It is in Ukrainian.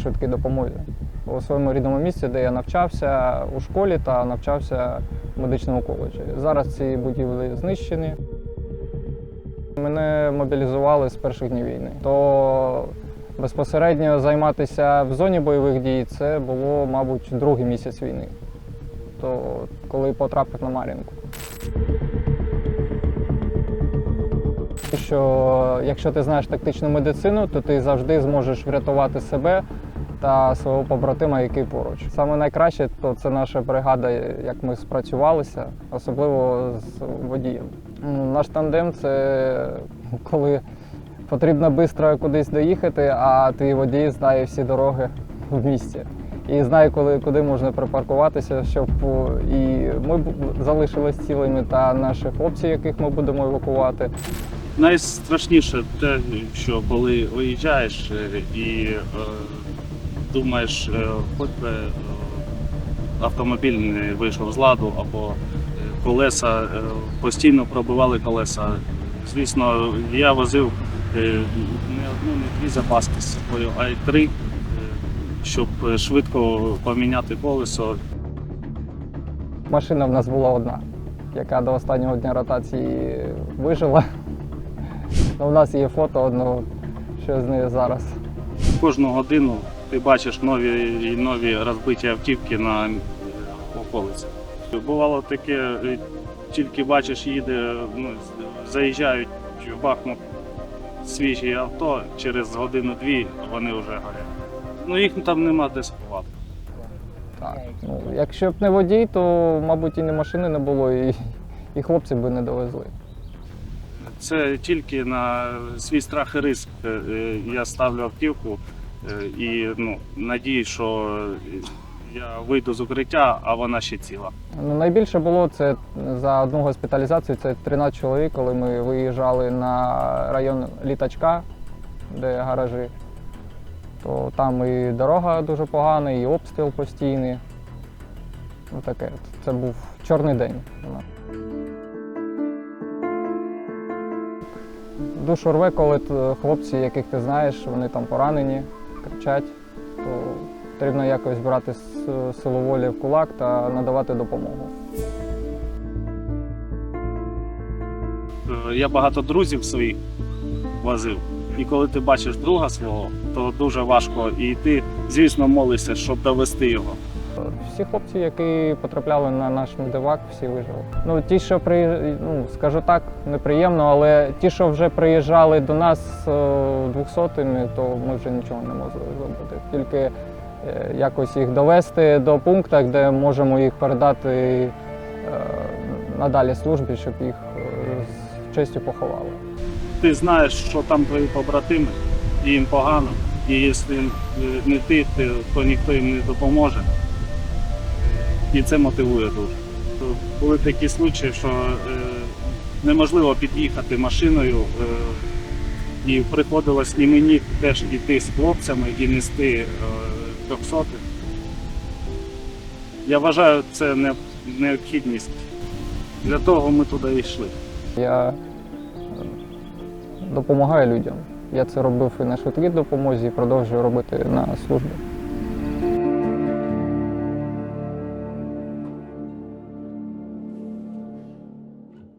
швидкій допомозі у своєму рідному місці, де я навчався у школі та навчався в медичному коледжі. Зараз ці будівлі знищені. Мене мобілізували з перших днів війни. То безпосередньо займатися в зоні бойових дій це було, мабуть, другий місяць війни. То коли потрапив на Мар'їнку. Що якщо ти знаєш тактичну медицину, то ти завжди зможеш врятувати себе та свого побратима, який поруч. Саме найкраще то це наша бригада, як ми спрацювалися, особливо з водієм. Ну, Наш тандем це коли потрібно швидко кудись доїхати, а твій водій знає всі дороги в місті. І знає, коли, куди можна припаркуватися, щоб і ми залишились цілими, та наші хлопці, яких ми будемо евакувати. Найстрашніше те, що коли виїжджаєш е, і е, думаєш, е, хоч би е, автомобіль не вийшов з ладу, або колеса постійно пробивали колеса. Звісно, я возив не одну, не дві запаски з собою, а й три, щоб швидко поміняти колесо. Машина в нас була одна, яка до останнього дня ротації вижила. Ну, У нас є фото одного, що з нею зараз. Кожну годину ти бачиш нові і нові розбиті автівки на околиці. Бувало таке, тільки бачиш, їде, ну, заїжджають в Бахмут свіжі авто, через годину-дві вони вже горять. Ну їх там нема де сховати. Так. Ну, якщо б не водій, то, мабуть, і не машини не було, і, і хлопці б не довезли. Це тільки на свій страх і риск е, е, я ставлю автівку е, і ну, надію, що я вийду з укриття, а вона ще ціла. Ну, найбільше було це за одну госпіталізацію, це 13 чоловік, коли ми виїжджали на район літачка, де гаражі. То там і дорога дуже погана, і обстріл постійний. Ну, таке. Це був чорний день. Душу рве, коли хлопці, яких ти знаєш, вони там поранені, кричать, то потрібно якось брати силу волі в кулак та надавати допомогу. Е, Я багато друзів своїх возив. І коли ти бачиш друга свого, то дуже важко. І ти, звісно, молишся, щоб довести його. Всі хлопці, які потрапляли на наш медивак, всі вижили. Ну ті, що при ну скажу так, неприємно, але ті, що вже приїжджали до нас е, двохсотими, то ми вже нічого не могли зробити. Тільки е, якось їх довести до пункту, де можемо їх передати е, надалі службі, щоб їх з честю поховали. Ти знаєш, що там твої побратими, і їм погано. І якщо не ти, то ніхто їм не допоможе. І це мотивує дуже. Були такі случаї, що е, неможливо під'їхати машиною, е, і приходилось і мені теж іти з хлопцями і нести е, трьохсотих. Я вважаю, це не- необхідність. Для того ми туди йшли. Я е, допомагаю людям. Я це робив і на швидкій допомозі, і продовжую робити на службі.